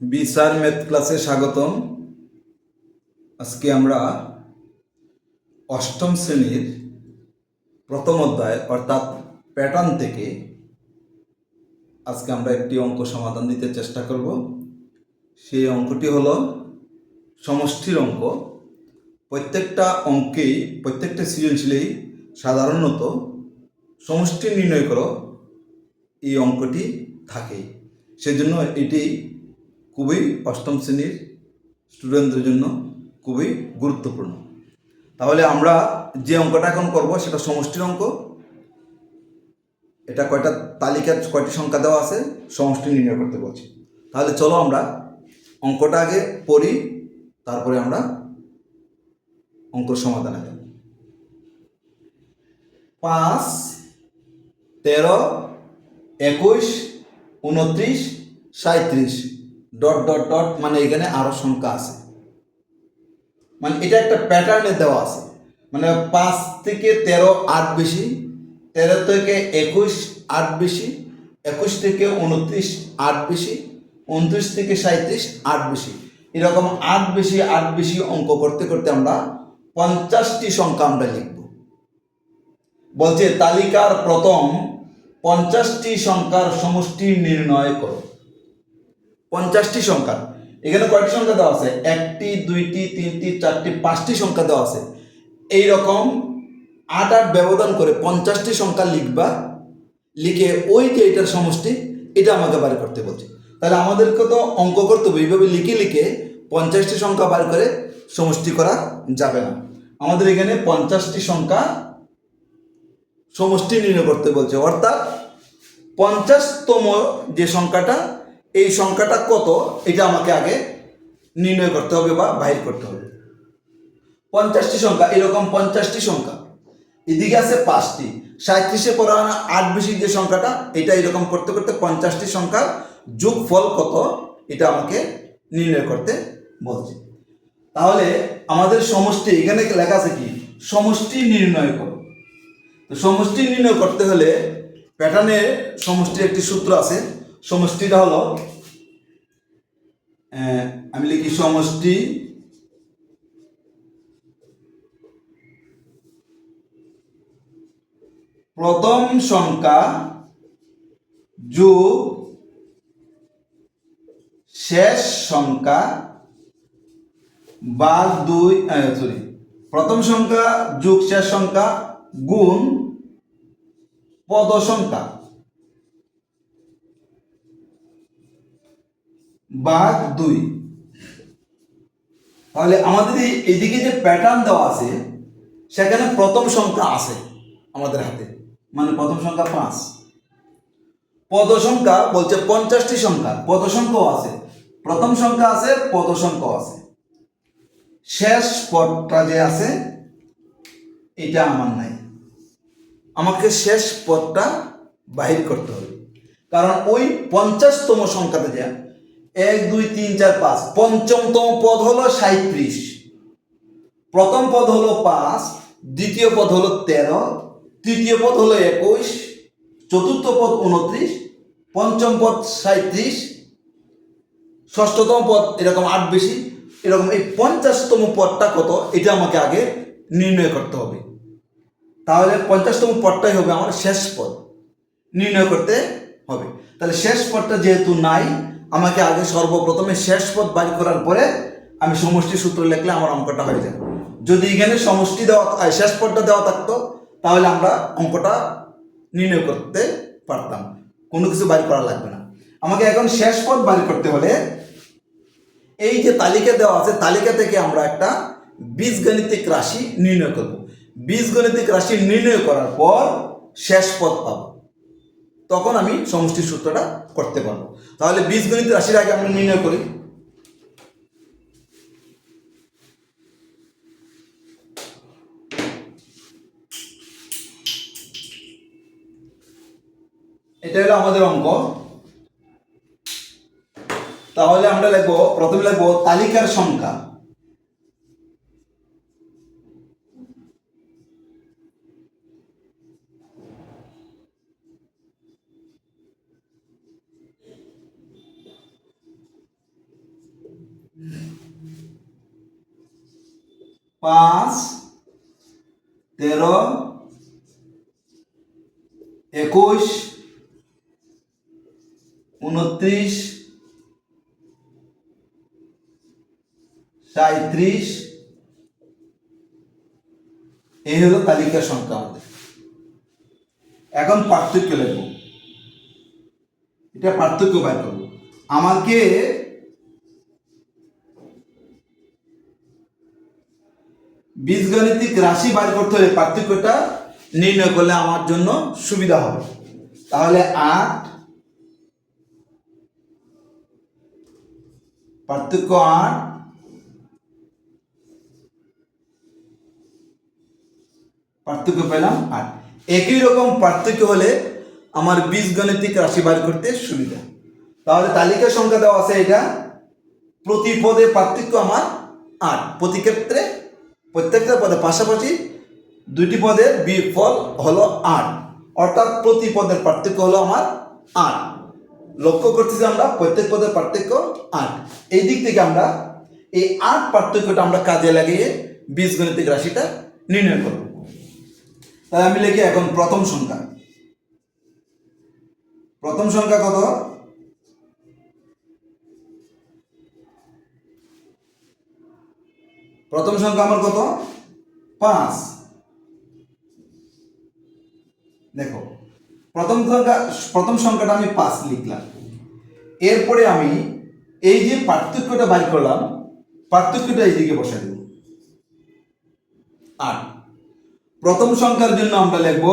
বিসার math ক্লাসে স্বাগতম। আজকে আমরা অষ্টম শ্রেণির প্রথম অধ্যায় অর্থাৎ প্যাটার্ন থেকে আজকে আমরা একটি অঙ্ক সমাধান দিতে চেষ্টা করব। সেই অঙ্কটি হলো সমষ্টির অঙ্ক। প্রত্যেকটা অঙ্কেই, প্রত্যেকটা সৃজনশীলেই সাধারণত সমষ্টি নির্ণয় করো, এই অঙ্কটি থাকে সেজন্য এটি খুবই অষ্টম শ্রেণির স্টুডেন্টদের জন্য খুবই গুরুত্বপূর্ণ। তাহলে আমরা যে অঙ্কটা এখন করব সেটা সমষ্টির অঙ্ক। এটা কয়টা তালিকার, কয়টি সংখ্যা দেওয়া আছে সমষ্টি নির্ণয় করতে বলছি। তাহলে চলো আমরা অঙ্কটা আগে পড়ি, তারপরে আমরা অঙ্ক সমাধানে যাব পাঁচ, তেরো, একুশ, উনত্রিশ সাঁত্রিশ ডট ডট ডট মানে এখানে আরও সংখ্যা আছে। মানে এটা একটা প্যাটার্নে দেওয়া আছে। মানে পাঁচ থেকে তেরো আট বেশি, তেরো থেকে একুশ আট বেশি, একুশ থেকে উনত্রিশ আট বেশি, উনত্রিশ থেকে সাঁত্রিশ আট বেশি। এরকম আট বেশি আট বেশি অঙ্ক করতে করতে আমরা পঞ্চাশটি সংখ্যা আমরা লিখব। বলছে তালিকার প্রথম পঞ্চাশটি সংখ্যার সমষ্টি নির্ণয় করো। পঞ্চাশটি সংখ্যা। এখানে কয়টি সংখ্যা দেওয়া আছে? একটি, দুইটি, তিনটি, চারটি, পাঁচটি সংখ্যা দেওয়া আছে। এই রকম আট আট ব্যবধান করে পঞ্চাশটি সংখ্যা লিখবা, লিখে ওই যে এটার সমষ্টি, এটা আমাকে বার করতে বলছে। তাহলে আমাদেরকে তো অঙ্ক করতে হবে। এইভাবে লিখে লিখে পঞ্চাশটি সংখ্যা বার করে সমষ্টি করা যাবে না। আমাদের এখানে পঞ্চাশটি সংখ্যা সমষ্টি নির্ণয় করতে বলছে। অর্থাৎ পঞ্চাশতম যে সংখ্যাটা এই সংখ্যাটা কত? এটা আমাকে আগে নির্ণয় করতে হবে বা বাহির করতে হবে। পঞ্চাশটি সংখ্যা, এরকম পঞ্চাশটি সংখ্যা। এদিকে আছে পাঁচটি। সাঁত্রিশে পড়ানো আট বেশি যে সংখ্যাটা, এটা এরকম করতে করতে পঞ্চাশটি সংখ্যার যোগফল কত? এটা আমাকে নির্ণয় করতে বলছে। তাহলে আমাদের সমষ্টি, এখানে লেখা আছে কি? সমষ্টি নির্ণয় করো। তো সমষ্টি নির্ণয় করতে হলে প্যাটার্নের সমষ্টির একটি সূত্র আছে। সমষ্টিটা হলো আমি লিখি সমষ্টি প্রথম সংখ্যা যোগ শেষ সংখ্যা বাদ দুই সরি প্রথম সংখ্যা যোগ শেষ সংখ্যা গুণ পদ সংখ্যা। বাঘ দুই। তাহলে আমাদের এদিকে যে প্যাটার্ন দেওয়া আছে, সেখানে প্রথম সংখ্যা আছে আমাদের হাতে। মানে প্রথম সংখ্যা পাঁচ। পদ সংখ্যা বলছে পঞ্চাশটি সংখ্যা পদ সংখ্যাও আছে। প্রথম সংখ্যা আছে পদ সংখ্যাও আছে। শেষ পদটা যে আছে, এটা আমার নাই। আমাকে শেষ পদটা বাহির করতে হবে। কারণ ওই পঞ্চাশতম সংখ্যাতে যা এক, দুই, তিন, চার, পাঁচ। পঞ্চমতম পদ হলো সাঁত্রিশ প্রথম পদ হলো পাঁচ, দ্বিতীয় পদ হলো তেরো, তৃতীয় পদ হলো একুশ, চতুর্থ পদ উনত্রিশ, পঞ্চম পদ সাঁত্রিশ ষষ্ঠতম পদ এরকম আট বেশি। এরকম এই পঞ্চাশতম পদটা কত? এটা আমাকে আগে নির্ণয় করতে হবে। তাহলে পঞ্চাশতম পদটাই হবে আমার শেষ পদ। নির্ণয় করতে হবে। তাহলে শেষ পদটা যেহেতু নাই আমাকে আগে সর্বপ্রথমে শেষ পদ বাড়ি করার পরে আমি সমষ্টি সূত্র লিখলে আমার অঙ্কটা হয়ে যাবে যদি এখানে সমষ্টি দেওয়া শেষ পদটা দেওয়া থাকতো, তাহলে আমরা অঙ্কটা নির্ণয় করতে পারতাম। কোনো কিছু বাড়ি করা লাগবে না। আমাকে এখন শেষ পদ বাড়ি করতে হলে এই যে তালিকা দেওয়া আছে, তালিকা থেকে আমরা একটা বীজগণিতিক রাশি নির্ণয় করব। বীজগণিতিক রাশি নির্ণয় করার পর শেষ পদ পাবো। তখন আমি সমষ্টির সূত্রটা করতে পারব। তাহলে বীজগণিত রাশির আগে আমরা নির্ণয় করি। এটা হলো আমাদের অঙ্ক। তাহলে আমরা লিখব, প্রথমে লিখব তালিকার সংখ্যা। পাঁচ, তেরো, একুশ, উনত্রিশ সাঁত্রিশ এই হলো তালিকার সংখ্যা আমাদের। এখন পার্থক্য লিখব এটা পার্থক্য বের করব আমাকে বীজগণিতিক রাশি বার করতে হলে পার্থক্যটা নির্ণয় করলে আমার জন্য সুবিধা হবে। তাহলে আট পার্থক্য আট পার্থক্য পেলাম আট। একই রকম পার্থক্য হলে আমার বীজগণিতিক রাশি বার করতে সুবিধা। তাহলে তালিকা সংখ্যা দেওয়া আছে এটা। প্রতি পদে পার্থক্য আমার আট। প্রতি ক্ষেত্রে প্রত্যেকটা পদের পাশাপাশি দুইটি পদের বিফল হলো আট। অর্থাৎ প্রতি পদের পার্থক্য হলো আমার আট। লক্ষ্য করতেছি আমরা, প্রত্যেক পদের পার্থক্য আট। এই দিক থেকে আমরা এই আট পার্থক্যটা আমরা কাজে লাগিয়ে বীজগণিতিক রাশিটা নির্ণয় করব। তাহলে আমি লিখি এখন প্রথম সংখ্যা। প্রথম সংখ্যা কত? প্রথম সংখ্যা আমার কত? পাঁচ। দেখো, প্রথম সংখ্যা, প্রথম সংখ্যাটা আমি পাঁচ লিখলাম। এরপরে আমি এই যে পার্থক্যটা বাইর করলাম, পার্থক্যটা এইদিকে বসে দেব। আট। প্রথম সংখ্যার জন্য আমরা লিখব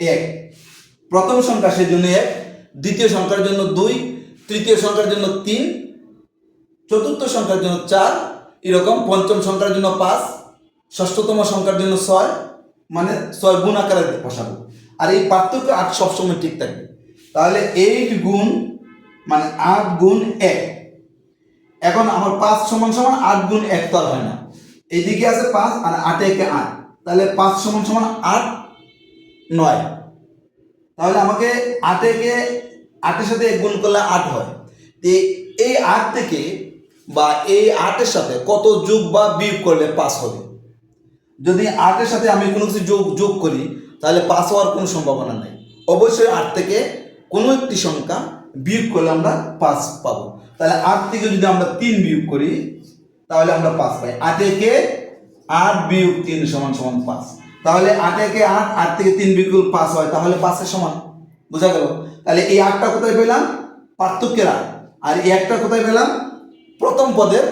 এক। প্রথম সংখ্যা সেই জন্য এক, দ্বিতীয় সংখ্যার জন্য দুই, তৃতীয় সংখ্যার জন্য তিন, চতুর্থ সংখ্যার জন্য চার এরকম পঞ্চম সংখ্যার জন্য পাঁচ, ষষ্ঠতম সংখ্যার জন্য ছয় মানে ছয় গুণ আকারে বসাবো। আর এই পার্থক্য আট সবসময় ঠিক থাকবে। তাহলে এইট গুণ মানে আট গুণ এক। এখন আমার পাঁচ সমান সমান আট গুণ এক তো আর হয় না। এইদিকে আছে পাঁচ আর আটে একে আট। তাহলে পাঁচ সমান সমান আট নয়। তাহলে আমাকে আটেকে, আটের সাথে এক গুণ করলে আট হয়। এই আট থেকে বা এই আটের সাথে কত যোগ বা বিয়োগ করলে পাস হবে? যদি আটের সাথে আমি কোনো কিছু যোগ যোগ করি, তাহলে পাস হওয়ার কোনো সম্ভাবনা নেই। অবশ্যই আট থেকে কোনো একটি সংখ্যা বিয়োগ করলে আমরা পাস পাবো। তাহলে আট থেকে যদি আমরা তিন বিয়োগ করি, তাহলে আমরা পাস পাই। আট একে আট বিয়োগ তিন সমান সমান পাঁচ। তাহলে আট একে আট আট থেকে তিন বিয়োগ পাস হয়, তাহলে পাঁচের সমান। বোঝা গেল? তাহলে এই আটটা কোথায় পেলাম? পার্থক্যের আট। আর এই একটা কোথায় পেলাম? প্রথম পদের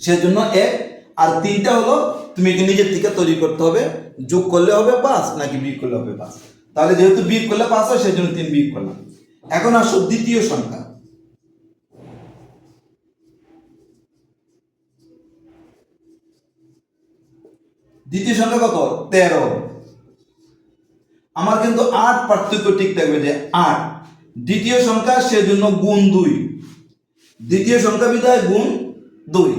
সেজন্য এক। আর তিনটা হলো তুমি নিজের থেকে তৈরি করতে হবে। যোগ করলে হবে পাঁচ, নাকি বিয়োগ করলে হবে পাঁচ? তাহলে যেহেতু বিয়োগ করলে পাঁচ হয় সেই জন্য তিন বিয়োগ করলাম। এখন আসো দ্বিতীয় সংখ্যা। দ্বিতীয় সংখ্যা কত? তেরো। আমার কিন্তু আট পার্থক্য ঠিক থাকবে যে আট। দ্বিতীয় সংখ্যা সেজন্য গুণ দুই। দ্বিতীয় সংখ্যা বিধায় গুণ দুই।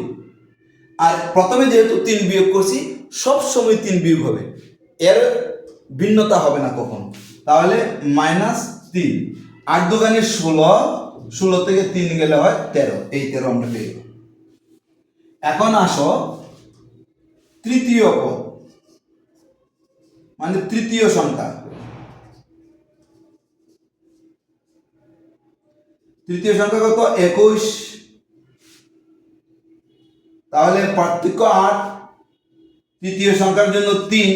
আর প্রথমে যেহেতু তিন বিয়োগ করছি সব সময় তিন বিয়োগ হবে। এর ভিন্নতা হবে না কখনো? তাহলে মাইনাস তিন। আট দোকানে ষোলো ষোলো থেকে তিন গেলে হয় তেরো। এই তেরো আমরা পেয়ে এখন আসো তৃতীয় পদ। মানে তৃতীয় সংখ্যা। তৃতীয় সংখ্যা কত? একুশ। তাহলে পার্থক্য আট, তৃতীয় সংখ্যার জন্য তিন,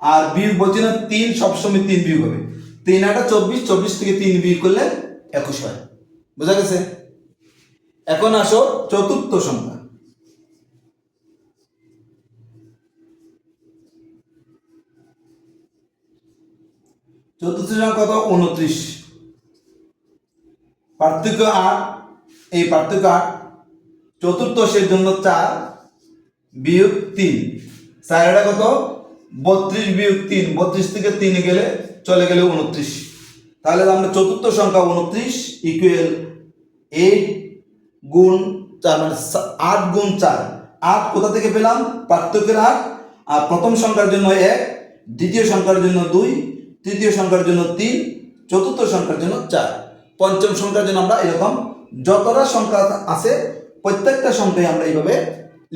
আর বিয়োগ বলছি না, তিন সবসময় তিন বিয়োগ হবে। তিন আটা চব্বিশ চব্বিশ থেকে তিন বিয়োগ করলে একুশ হয়। বোঝা গেছে? এখন আসো চতুর্থ সংখ্যা। চতুর্থ সংখ্যা কত? উনত্রিশ। পার্থক্য আট, এই পার্থক্য আট সেই জন্য চার বিয়োগ তিন। চারটা কত? বত্রিশ বিয়োগ তিন। বত্রিশ থেকে তিন গেলে চলে গেলে উনত্রিশ তাহলে আমরা চতুর্থ সংখ্যা উনত্রিশ ইকুয়েল এইট গুণ চার মানে আট গুণ চার। আট কোথা থেকে পেলাম? পার্থক্যের আট। আর প্রথম সংখ্যার জন্য এক, দ্বিতীয় সংখ্যার জন্য দুই, তৃতীয় সংখ্যার জন্য তিন, চতুর্থ সংখ্যার জন্য চার। পঞ্চম সংখ্যার জন্য আমরা এরকম যতটা সংখ্যা আছে প্রত্যেকটা সংখ্যায় আমরা এইভাবে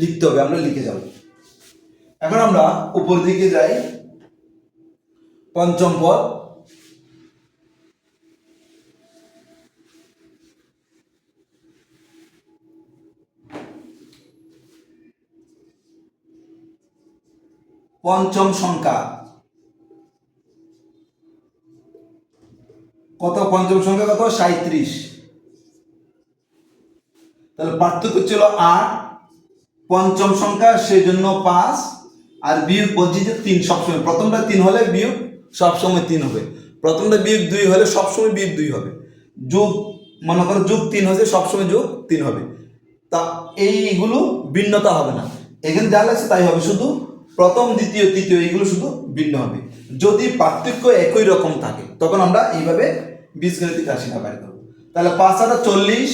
লিখতে হবে, আমরা লিখে যাব। এখন আমরা উপর দিকে যাই। পঞ্চম পদ। পঞ্চম সংখ্যা। কত? পঞ্চম সংখ্যা কত? সাঁত্রিশ তাহলে পার্থক্য ছিল আট। পঞ্চম সংখ্যা সেই জন্য পাঁচ। আর বিয়োগ যে তিন সবসময়। প্রথমটা তিন হলে বিয়োগ সবসময় তিন হবে। প্রথমটা বিয়োগ দুই হলে সবসময় বিয়োগ দুই হবে। যোগ, মনে করো যোগ তিন হয়েছে, সবসময় যোগ তিন হবে। তা এইগুলো ভিন্নতা হবে না। এখানে যা লাগছে তাই হবে। শুধু প্রথম, দ্বিতীয়, তৃতীয়, এইগুলো শুধু ভিন্ন হবে। যদি পার্থক্য একই রকম থাকে, তখন আমরা এইভাবে বীজগণিতিক রাশিটা বাইর করব। তাহলে পাঁচ হাজার চল্লিশ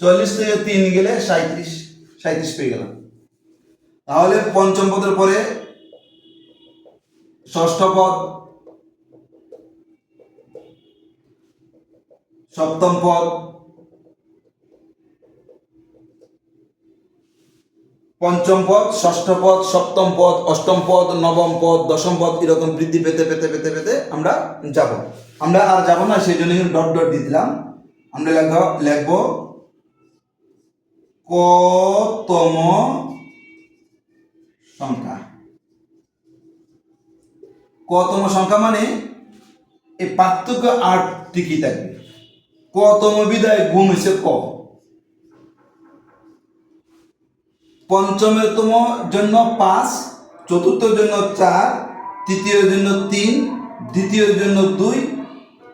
চল্লিশ থেকে তিন গেলে সাঁত্রিশ সাঁত্রিশ পেয়ে গেলাম। তাহলে পঞ্চম পদের পরে ষষ্ঠ পদ, সপ্তম পদ পঞ্চম পদ, ষষ্ঠ পদ, সপ্তম পদ, অষ্টম পদ, নবম পদ, দশম পদ, এরকম বৃদ্ধি পেতে পেতে পেতে পেতে আমরা যাব। আমরা আর যাব না, সেই জন্য ডট ডট দিয়ে দিলাম। আমরা লেখ, লেখব কতম সংখ্যা। কতম সংখ্যা মানে এই পার্থক্য আট টিকি থাকবে? কতম বিদায় গুণ হয়েছে ক? পঞ্চমের তম জন্য পাঁচ চতুর্থের জন্য চার তৃতীয়ের জন্য তিন দ্বিতীয়ের জন্য দুই,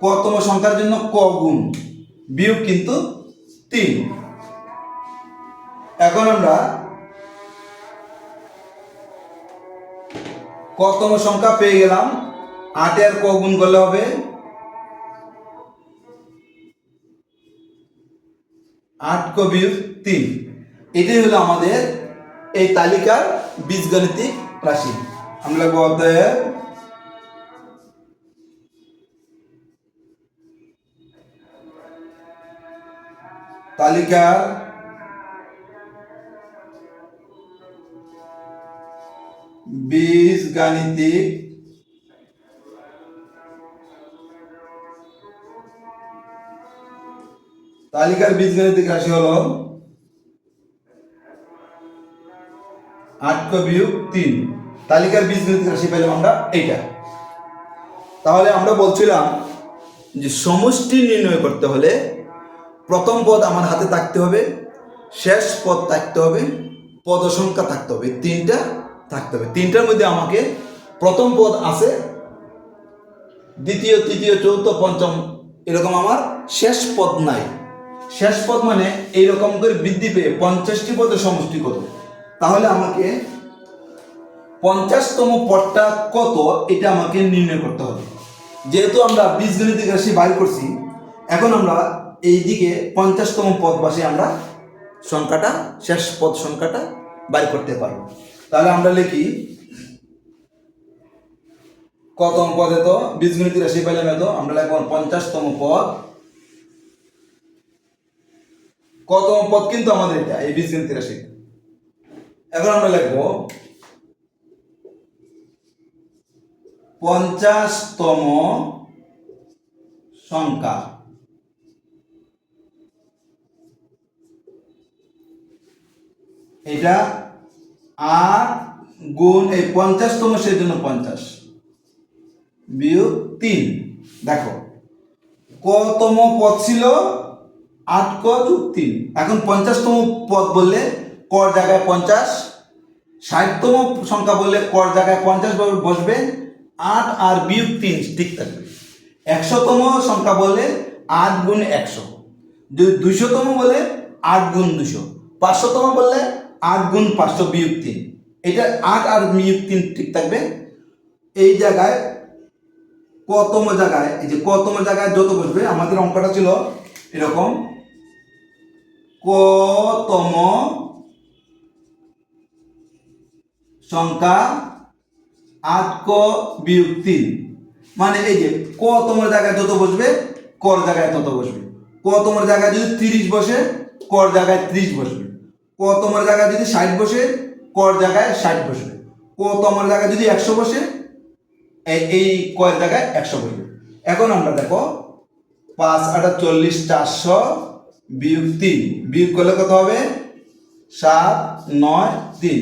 কতম সংখ্যার জন্য ক গুণ, বিয়োগ কিন্তু তিন। এখন আমরা কতম সংখ্যা পেয়ে গেলাম আটের ক গুণ করলে হবে? আট ক বিয়োগ তিন। এটাই হলো আমাদের এই তালিকার বীজগণিতিক রাশি। আমরা বলতে তালিকার বীজগাণিতিক তালিকার বীজগাণিতিক রাশি হলো বিয়োগ তিন। তালিকার বীজগণিত রাশি পেলাম আমরা এইটা। তাহলে আমরা বলছিলাম যে সমষ্টি নির্ণয় করতে হলে প্রথম পদ আমার হাতে থাকতে হবে, শেষ পদ থাকতে হবে পদ সংখ্যা থাকতে হবে তিনটা থাকতে হবে। তিনটার মধ্যে আমাকে প্রথম পদ আছে, দ্বিতীয়, তৃতীয়, চতুর্থ, পঞ্চম, এরকম আমার শেষ পদ নাই। শেষ পদ মানে এইরকম করে বৃদ্ধি পেয়ে পঞ্চাশটি পদের সমষ্টি কত তাহলে আমাকে পঞ্চাশতম পদটা কত, এটা আমাকে নির্ণয় করতে হবে। যেহেতু আমরা বীজগণিতিক রাশি বাইর করছি, এখন আমরা এই দিকে পঞ্চাশতম পদ পাশে আমরা সংখ্যাটা, শেষ পদ সংখ্যাটা বাইর করতে পারব। তাহলে আমরা লিখি কতম পদে তো? বীজগণিতিক রাশি পাইলাম এত আমরা লিখব পঞ্চাশতম পদ। কতম পদ কিন্তু আমাদের এটা, এই বীজগণিতিক রাশি এখন আমরা লিখব পঞ্চাশতম সংখ্যা। এটা আট গুণ এই পঞ্চাশতম সেই জন্য পঞ্চাশ। বিয়োগ তিন। দেখো, কতম পদ ছিল? আট ক যোগ তিন। এখন পঞ্চাশতম পদ বললে কর জায়গায় পঞ্চাশ, ষাটতম সংখ্যা বললে কর জায়গায় পঞ্চাশ বসবে। আট আর বিয়োগ তিন, ঠিক থাকবে। একশোতম সংখ্যা বললে আট গুণ একশো। দুইশোতম বলে আট গুণ দুশো পাঁচশোতম বললে আট গুণ পাঁচশো বিয়োগ তিন। এটা আট আর বিয়োগ তিন, ঠিক থাকবে। এই জায়গায় কতম জায়গায়, এই যে কতম জায়গায় যত বসবে, আমাদের অঙ্কটা ছিল এরকম। কতম সংখ্যা আট ক বিয়োগ তিন মানে এই যে কতম জায়গায় যত বসবে, কর জায়গায় তত বসবে। কতমের জায়গায় যদি তিরিশ বসে, কর জায়গায় ত্রিশ বসবে। কতমের জায়গায় যদি ষাট বসে, কর জায়গায় ষাট বসবে। কতমের জায়গায় যদি একশো বসে এই কয়ের জায়গায় একশো বসবে। এখন আমরা দেখো, পাঁচ, আটা, চল্লিশ, চারশো বিয়োগ তিন বিয়োগ করলে কত হবে? সাত, নয়, তিন।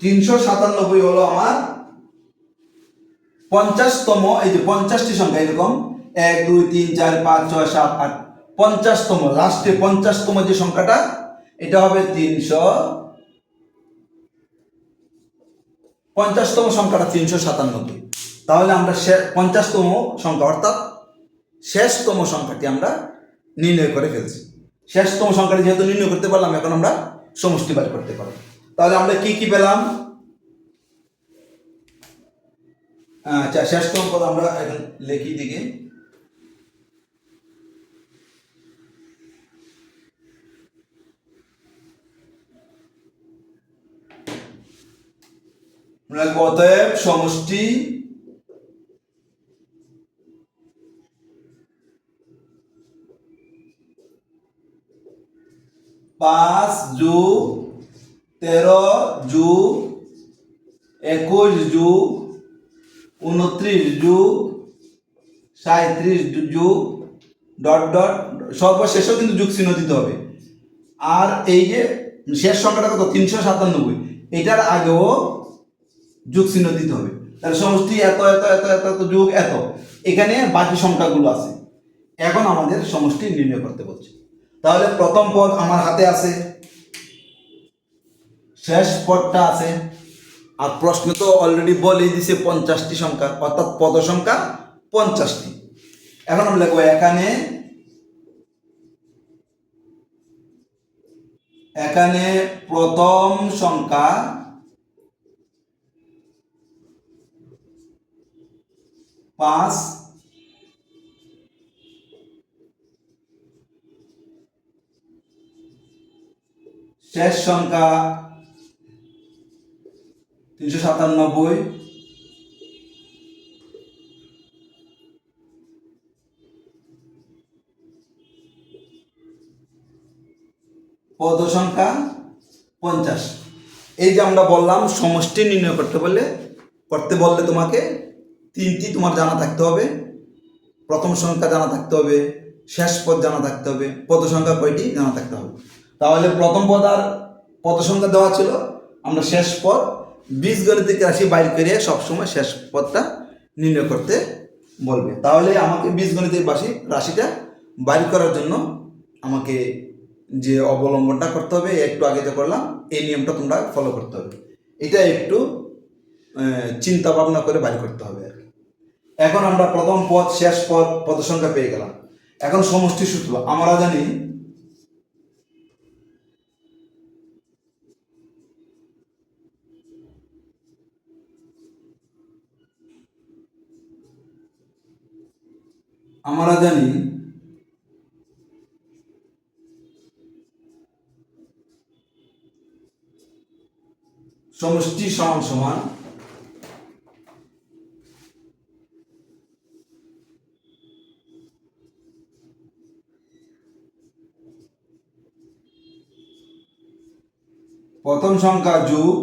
তিনশো সাতানব্বই হলো আমার পঞ্চাশতম, এই যে পঞ্চাশটি সংখ্যা, এরকম এক, দুই, তিন, চার, পাঁচ, ছয়, সাত, আট, পঞ্চাশতম, লাস্টে পঞ্চাশতম যে সংখ্যাটা, এটা হবে তিনশো, পঞ্চাশতম সংখ্যাটা তিনশো সাতানব্বই তাহলে আমরা পঞ্চাশতম সংখ্যা, অর্থাৎ শেষতম সংখ্যাটি আমরা নির্ণয় করে ফেলছি। শেষতম সংখ্যাটি যেহেতু নির্ণয় করতে পারলাম, এখন আমরা সমষ্টি বার করতে পারব। তাহলে আমরা কি কি পেলাম? আচ্ছা শেষতম পদ আমরা এখন লিখি দিকে অতএব সমষ্টি পাঁচ যোগ তেরো যোগ একুশ যোগ উনত্রিশ যুগ সাঁত্রিশ যুগ, ডট ডট, সর্বশেষেও কিন্তু যুগ চিহ্ন দিতে হবে। আর এই যে শেষ সংখ্যাটা কত তিনশো সাতানব্বই, এটার আগেও যুগ চিহ্ন দিতে হবে। তাহলে সমষ্টি এত এত এত এত এত যুগ এত। এখানে বাকি সংখ্যাগুলো আছে। এখন আমাদের সমষ্টি নির্ণয় করতে বলছে। তাহলে প্রথম পদ আমার হাতে আছে। শেষ পদটা আছে। আর প্রশ্ন তো অলরেডি বলে দিছে পঞ্চাশটি সংখ্যা, অর্থাৎ পদ সংখ্যা পঞ্চাশটি। এখন আমরা লিখব এখানে এখানে প্রথম সংখ্যা পাঁচ, শেষ সংখ্যা তিনশো সাতানব্বই। পদ সংখ্যা পঞ্চাশ। এই যে আমরা বললাম সমষ্টি নির্ণয় করতে বললে করতে বললে তোমাকে তিনটি তোমার জানা থাকতে হবে। প্রথম সংখ্যা জানা থাকতে হবে, শেষ পদ জানা থাকতে হবে পদ সংখ্যা কয়টি জানা থাকতে হবে। তাহলে প্রথম পদ আর পদ সংখ্যা দেওয়া ছিল, আমরা শেষ পদ বীজগণিতিক রাশি বাইর করে সবসময় শেষ পথটা নির্ণয় করতে বলবে। তাহলে আমাকে বীজগণিতিক রাশি রাশিটা বাইর করার জন্য আমাকে যে অবলম্বনটা করতে হবে, একটু আগে যে করলাম, এই নিয়মটা তোমরা ফলো করতে হবে। এটা একটু চিন্তা ভাবনা করে বাইর করতে হবে আর। এখন আমরা প্রথম পদ, শেষ পদ পদ সংখ্যা পেয়ে গেলাম। এখন সমষ্টি সূত্র, আমরা জানি আমরা জানি সমষ্টি সমান সমান প্রথম সংখ্যা যোগ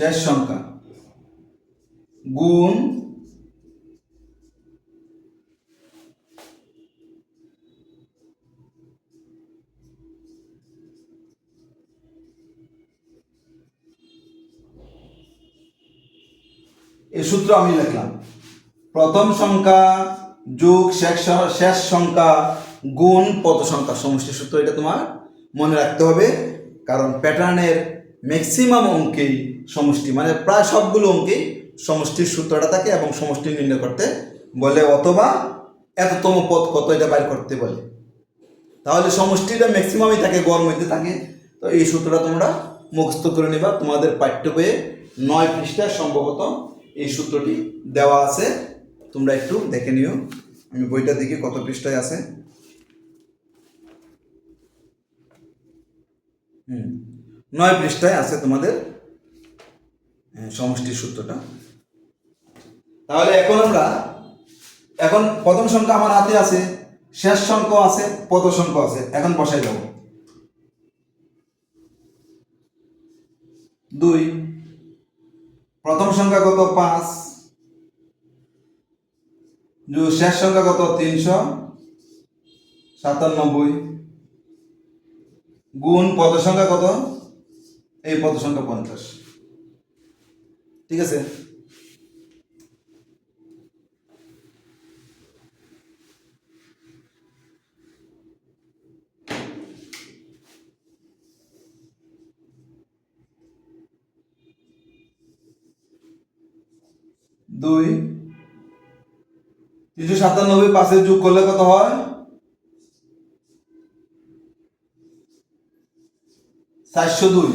শেষ সংখ্যা। গুণ এই সূত্র আমি লিখলাম। প্রথম সংখ্যা যোগ শেষ শেষ সংখ্যা গুণ পদ সংখ্যা সমষ্টি সূত্র, এটা তোমার মনে রাখতে হবে, কারণ প্যাটার্নের ম্যাক্সিমাম অঙ্কেই সমষ্টি মানে প্রায় সবগুলো অঙ্কেই সমষ্টির সূত্রটা থাকে এবং সমষ্টি নির্ণয় করতে বলে, অথবা এততম পদ কত এটা বাইর করতে বলে। তাহলে সমষ্টিটা ম্যাক্সিমামই থাকে, গড় মধ্যে থাকে। তো এই সূত্রটা তোমরা মুখস্থ করে নিবা। তোমাদের পাঠ্য বইয়ে নয় পৃষ্ঠায় সম্ভবত এই সূত্রটি দেওয়া আছে। তোমরা একটু দেখে নিও। আমি বইটা দেখি কত পৃষ্ঠায় আছে। হুম, নয় পৃষ্ঠায় আছে তোমাদের সমষ্টির সূত্রটা। তাহলে এখন আমরা, এখন প্রথম সংখ্যা আমার হাতে আছে, শেষ সংখ্যা আছে পদ সংখ্যা আছে, এখন বসাই দেব। দুই, প্রথম সংখ্যা কত? পাঁচ। শেষ সংখ্যা কত? তিনশো। সাতানব্বই। গুণ পদ সংখ্যা কত? এই পদ সংখ্যা পঞ্চাশ। ঠিক আছে? দুই। তিনশো সাতানব্বই পাশে যোগ করলে কত হয়? চারশো দুই।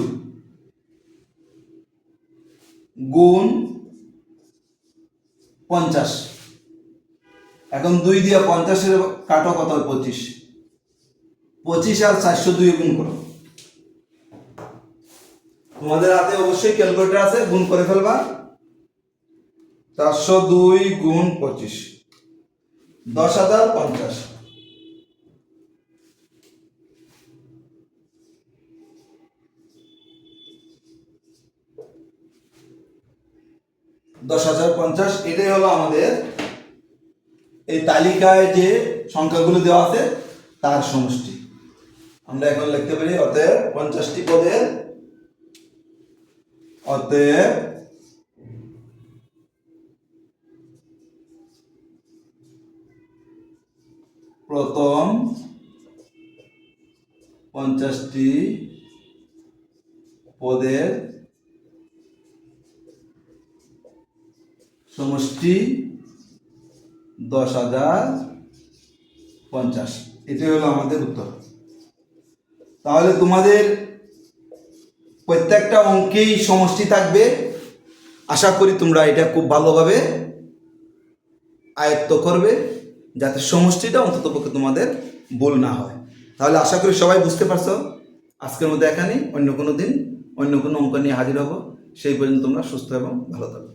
গুণ পঞ্চাশ। এখন দুই দিয়ে পঞ্চাশের কাটো কত পঁচিশ। পঁচিশ আর চারশো দুই গুণ করো। তোমাদের হাতে অবশ্যই ক্যালকুলেটর আছে, গুণ করে ফেলবা। চারশো দুই গুণ পঁচিশ। দশ হাজার পঞ্চাশ। দশ হাজার পঞ্চাশ, এটাই হলো আমাদের এই তালিকায় যে সংখ্যাগুলো দেওয়া আছে, তার সমষ্টি। আমরা এখন লিখতে পারি, অতএব পঞ্চাশটি পদের, অতএব প্রথম পঞ্চাশটি পদের সমষ্টি দশ হাজার পঞ্চাশ। এটাই হলো আমাদের উত্তর। তাহলে তোমাদের প্রত্যেকটা অঙ্কেই সমষ্টি থাকবে। আশা করি তোমরা এটা খুব ভালোভাবে আয়ত্ত করবে, যাতে সমষ্টিটা অন্তত পক্ষে তোমাদের ভুল না হয়। তাহলে আশা করি সবাই বুঝতে পারছ। আজকের মধ্যে এখানেই। অন্য কোনো দিন অন্য কোনো অঙ্ক নিয়ে হাজির হব। সেই পর্যন্ত তোমরা সুস্থ এবং ভালো থাকো।